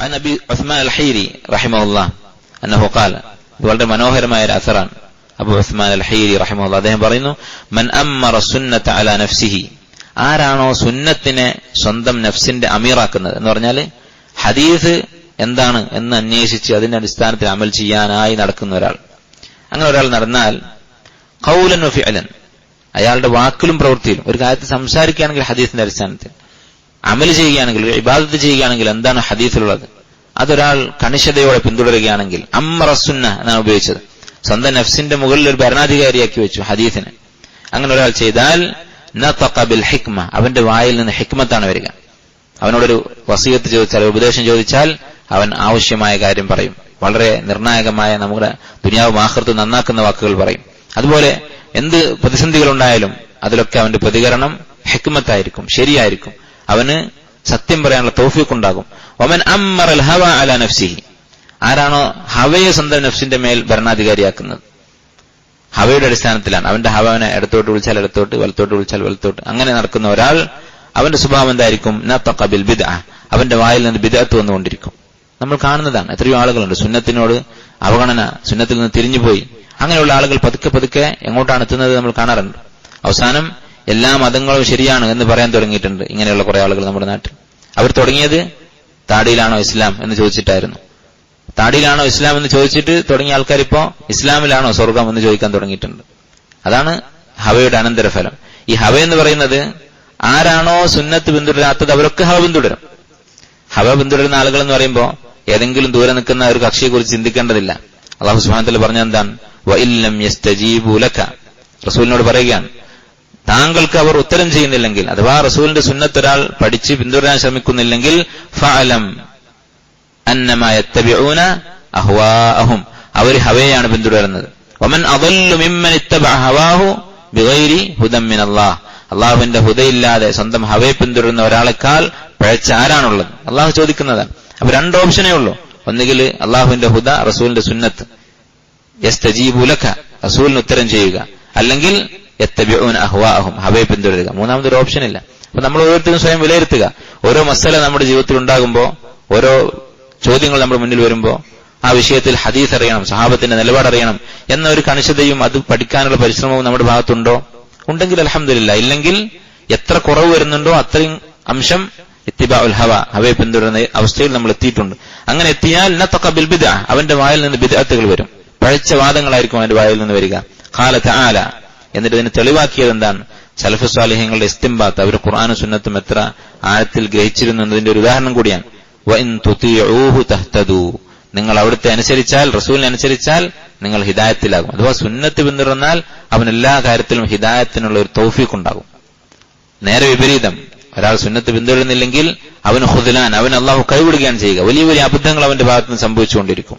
അൻ നബി ഉസ്മാൻ അൽ ഹൈരി റഹിമഹുല്ല അന്നഹു കാല ഇത് വളരെ മനോഹരമായ ഒരു അസറാണ്. അബു ഉസ്മാൻ അൽ ഹൈരി റഹിമഹുല്ല. അദ്ദേഹം പറയുന്നു മൻ അമ്മറ സുന്നത്ത് അല നഫ്സിഹി. ആരാണോ സുന്നത്തിനെ സ്വന്തം നഫ്സിന്റെ അമീറാക്കുന്നത് എന്ന് പറഞ്ഞാൽ ഹദീസ് എന്താണ് എന്ന് അന്വേഷിച്ച് അതിന്റെ അടിസ്ഥാനത്തിൽ അമൽ ചെയ്യാനായി നടക്കുന്ന ഒരാൾ. അങ്ങനെ ഒരാൾ നടന്നാൽ കൗലൻ ഫിഅലൻ. അയാളുടെ വാക്കിലും പ്രവൃത്തിയിലും. ഒരു കാര്യത്തിൽ സംസാരിക്കുകയാണെങ്കിൽ ഹദീസിന്റെ അടിസ്ഥാനത്തിൽ. അമൽ ചെയ്യുകയാണെങ്കിൽ ഇബാദത്ത് ചെയ്യുകയാണെങ്കിൽ എന്താണ് ഹദീസിലുള്ളത്? അതൊരാൾ കണിശതയോടെ പിന്തുടരുകയാണെങ്കിൽ അമ്മറസുന്ന എന്നാണ് ഉപയോഗിച്ചത്. സ്വന്തം നഫ്സിന്റെ മുകളിൽ ഒരു ഭരണാധികാരിയാക്കി വെച്ചു ഹദീസിന്. അങ്ങനെ ഒരാൾ ചെയ്താൽ ബിൽ ഹിക്മ അവന്റെ വായിൽ നിന്ന് ഹിക്മത്താണ് വരിക. അവനോടൊരു വസീയത്ത് ചോദിച്ചാൽ ഉപദേശം ചോദിച്ചാൽ അവൻ ആവശ്യമായ കാര്യം പറയും. വളരെ നിർണായകമായ നമ്മുടെ ദുനിയാവ് മാഹൃത്ത് നന്നാക്കുന്ന വാക്കുകൾ പറയും. അതുപോലെ എന്ത് പ്രതിസന്ധികൾ ഉണ്ടായാലും അതിലൊക്കെ അവന്റെ പ്രതികരണം ഹിക്മത്തായിരിക്കും ശരിയായിരിക്കും. അവന് സത്യം പറയാനുള്ള തൗഫീഖ് ഉണ്ടാകും. ഒമൻ അമ്മറൽ ഹവ അല നഫ്സിഹി. ആരാണോ ഹവയെ സ്വന്തം നഫ്സിന്റെ മേൽ ഭരണാധികാരിയാക്കുന്നത്. ഹവയുടെ അടിസ്ഥാനത്തിലാണ്. അവന്റെ ഹവ അവനെ ഇടത്തോട്ട് വിളിച്ചാൽ ഇടത്തോട്ട് വലത്തോട്ട് വിളിച്ചാൽ വലത്തോട്ട്. അങ്ങനെ നടക്കുന്ന ഒരാൾ അവന്റെ സ്വഭാവം എന്തായിരിക്കും? നത്തഖബിൽ ബിദ അവന്റെ വായിൽ നിന്ന് ബിദാത്ത് വന്നുകൊണ്ടിരിക്കും. നമ്മൾ കാണുന്നതാണ്. എത്രയോ ആളുകളുണ്ട്. സുന്നത്തിനോട് അവഗണന സുന്നത്തിൽ നിന്ന് തിരിഞ്ഞുപോയി. അങ്ങനെയുള്ള ആളുകൾ പതുക്കെ പതുക്കെ എങ്ങോട്ടാണ് എത്തുന്നത് നമ്മൾ കാണാറുണ്ട്. അവസാനം എല്ലാ മതങ്ങളും ശരിയാണ് എന്ന് പറയാൻ തുടങ്ങിയിട്ടുണ്ട്. ഇങ്ങനെയുള്ള കുറെ ആളുകൾ നമ്മുടെ നാട്ടിൽ. അവർ തുടങ്ങിയത് താടിയിലാണോ ഇസ്ലാം എന്ന് ചോദിച്ചിട്ടായിരുന്നു. താടിയിലാണോ ഇസ്ലാം എന്ന് ചോദിച്ചിട്ട് തുടങ്ങിയ ആൾക്കാർ ഇപ്പോ ഇസ്ലാമിലാണോ സ്വർഗം എന്ന് ചോദിക്കാൻ തുടങ്ങിയിട്ടുണ്ട്. അതാണ് ഹവയുടെ അനന്തരഫലം. ഈ ഹവ എന്ന് പറയുന്നത് ആരാണോ സുന്നത്ത് പിന്തുടരാത്തത് അവരൊക്കെ ഹവ പിന്തുടരും. ഹവ പിന്തുടരുന്ന ആളുകൾ എന്ന് പറയുമ്പോൾ ഏതെങ്കിലും ദൂരെ നിൽക്കുന്ന ഒരു കക്ഷിയെ കുറിച്ച് ചിന്തിക്കേണ്ടതില്ല. അള്ളാഹു സുഹാനത്തിൽ പറഞ്ഞ എന്താണ്? റസൂലിനോട് പറയുകയാണ് താങ്കൾക്ക് അവർ ഉത്തരം ചെയ്യുന്നില്ലെങ്കിൽ അഥവാ റസൂലിന്റെ സുന്നത്ത് ഒരാൾ പഠിച്ച് പിന്തുടരാൻ ശ്രമിക്കുന്നില്ലെങ്കിൽ ഫഅലം അഹ്വാഅഹും. അവർ ഹവയാണ് പിന്തുടരുന്നത്. വമൻ അദല്ലു മിമ്മൻ ഇത്തബഅ ഹവാഹു ബിഗൈരി ഹുദം മിൻ അല്ലാഹ് അള്ളാഹുവിന്റെ ഹുദയില്ലാതെ സ്വന്തം ഹവയെ പിന്തുടരുന്ന ഒരാളെക്കാൾ പഴച്ച ആരാണുള്ളത്? അള്ളാഹു ചോദിക്കുന്നത് അപ്പൊ രണ്ട് ഓപ്ഷനേ ഉള്ളൂ. ഒന്നുകിൽ അള്ളാഹുവിന്റെ ഹുദ റസൂലിന്റെ സുന്നത്ത്. യസ്തജീബുലക റസൂലിന് ഉത്തരം ചെയ്യുക. അല്ലെങ്കിൽ യത്തബിഊൻ അഹ്വാഅഹും. ഹവയെ പിന്തുടരുക. മൂന്നാമതൊരു ഓപ്ഷൻ ഇല്ല. അപ്പൊ നമ്മൾ ഓരോരുത്തരും സ്വയം വിലയിരുത്തുക. ഓരോ മസല നമ്മുടെ ജീവിതത്തിൽ ഉണ്ടാകുമ്പോൾ ഓരോ ചോദ്യങ്ങൾ നമ്മുടെ മുന്നിൽ വരുമ്പോൾ ആ വിഷയത്തിൽ ഹദീസ് അറിയണം സഹാബത്തിന്റെ നിലപാട് അറിയണം എന്ന ഒരു കണിശതയും അത് പഠിക്കാനുള്ള പരിശ്രമവും നമ്മുടെ ഭാഗത്തുണ്ടോ? ഉണ്ടെങ്കിൽ അലഹമില്ല ഇല്ലെങ്കിൽ എത്ര കുറവ് വരുന്നുണ്ടോ അത്രയും അംശം ഇത്തിബ ഉൽ ഹവ ഹവയെ പിന്തുടരുന്ന അവസ്ഥയിൽ നമ്മൾ എത്തിയിട്ടുണ്ട്. അങ്ങനെ എത്തിയാൽ നത്തക്ക ബിൽ ബിദ അവന്റെ വായിൽ നിന്ന് ബിദാത്തുകൾ വരും. പഴച്ച വാദങ്ങളായിരിക്കും അവന്റെ വായിൽ നിന്ന് വരിക. കാലത്ത് ആല എന്നിട്ട് ഇതിനെ തെളിവാക്കിയത് എന്താണ്? സലഫ് സ്വാലിഹ്യങ്ങളുടെ ഇസ്തിംബാത്ത്. അവർ ഖുർആാനും സുന്നത്തും എത്ര ആഴത്തിൽ ഗ്രഹിച്ചിരുന്നു എന്നതിന്റെ ഒരു ഉദാഹരണം കൂടിയാണ്. നിങ്ങൾ അവിടുത്തെ അനുസരിച്ചാൽ റസൂലിനെ അനുസരിച്ചാൽ നിങ്ങൾ ഹിദായത്തിലാകും. അഥവാ സുന്നത്ത് പിന്തുടർന്നാൽ അവൻ എല്ലാ കാര്യത്തിലും ഹിദായത്തിനുള്ള ഒരു തൗഫീഖ് ഉണ്ടാകും നേരെ വിപരീതം. ഒരാൾ സുന്നത്ത് പിന്തുടരുന്നില്ലെങ്കിൽ അവന് ഹുദലാൻ അവൻ അള്ളാഹു കൈവിടുകയാണ് ചെയ്യുക. വലിയ വലിയ അബദ്ധങ്ങൾ അവന്റെ ഭാഗത്ത് നിന്ന് സംഭവിച്ചുകൊണ്ടിരിക്കും.